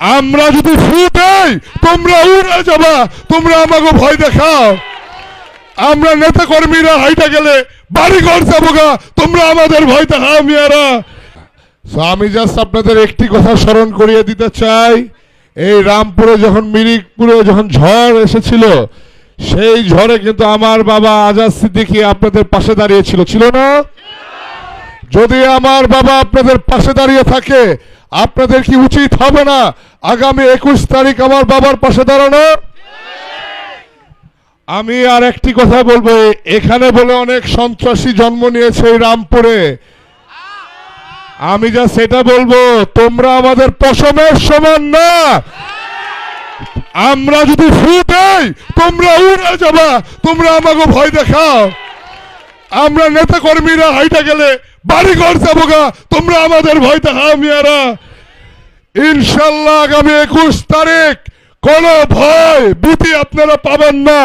আমরা যদি ফু দেই, তোমরা উড়ে যাবা। তোমরা আমাকে ভয় দেখাও। আমরা নেতা কর্মীরা হাইটা গেলে বাড়ি ঘর যাব গা। তোমরা আমাদের ভয় দেখাও মিয়ারা। আমি জাস্ট আপনাদের একটি কথা স্মরণ করিয়ে দিতে চাই। এই রামপুরে যখন, মিরিকপুরে যখন ঝড় এসেছিল, সেই ঝড়ে কিন্তু আমার বাবা আজাদ সিদ্দিকী আপনাদের পাশে দাঁড়িয়েছিল ছিল না? যদি আমার বাবা আপনাদের পাশে দাঁড়িয়ে থাকে আপনাদের কি উচিত হবে না আগামী একুশ তারিখ আমার বাবার পাশে দাঁড়ানো? আমি আর একটি কথা বলব, এখানে বলে অনেক সন্ত্রাসী জন্ম নিয়েছে এই রামপুরে। আমি যা সেটা বলব, তোমরা আমাদের পশমের সমান না। আমরা যদি ফু দেই, তোমরা উড়ে যাবা, তোমরা আমাকে ভয় দেখাও। আমরা নেতা কর্মীরা হাইটা গেলে বাড়ি ঘর যাব তোমরা আমাদের ভয় দেখাও মিয়ারা। ইনশাল্লাহ আগামী একুশ তারিখ কোন ভয় ভীতি আপনারা পাবেন না।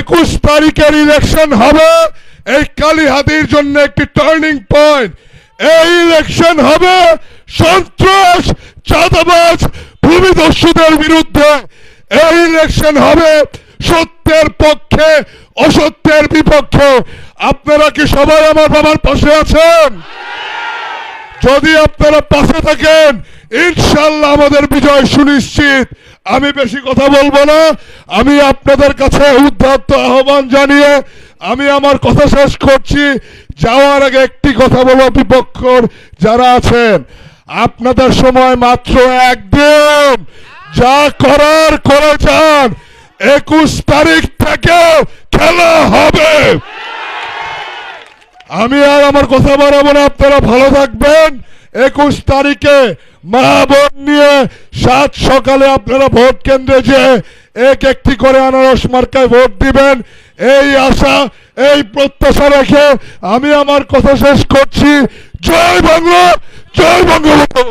একুশ তারিখের ইলেকশন হবে। এই কালীহাতির জন্য একটি টার্নিং পয়েন্ট এই ইলেকশন হবে সন্ত্রাস, চাঁদাবাজ ভূমিদস্যুদের বিরুদ্ধে। এই ইলেকশন হবে সত্যের পক্ষে, অসত্যের বিপক্ষে। আপনারা কি সবাই আমার বাবার পাশে আছেন? যদি আপনারা পাশে থাকেন ইনশাল্লাহ আমাদের বিজয় সুনিশ্চিত। আমি বেশি কথা বলব না। আমি আপনাদের কাছে উদ্ধাত্ত আহ্বান জানিয়ে আমি আমার কথা শেষ করছি। যাওয়ার আগে একটি কথা বলব বিপক্ষর যারা আছেন। আপনাদের সময় মাত্র একদিন। যা করার করে যান একুশ তারিখ থেকে খেলা হবে। আমি আর আমার কথা বাড়াবো না, আপনারা ভালো থাকবেন। একুশ তারিখে মা বোন নিয়ে সাত সকালে আপনারা ভোট কেন্দ্রে যে এক একটি করে আনারস মার্কায় ভোট দিবেন। এই আশা, এই প্রত্যাশা রেখে আমি আমার কথা শেষ করছি। জয় বাংলা, জয় বঙ্গবন্ধু।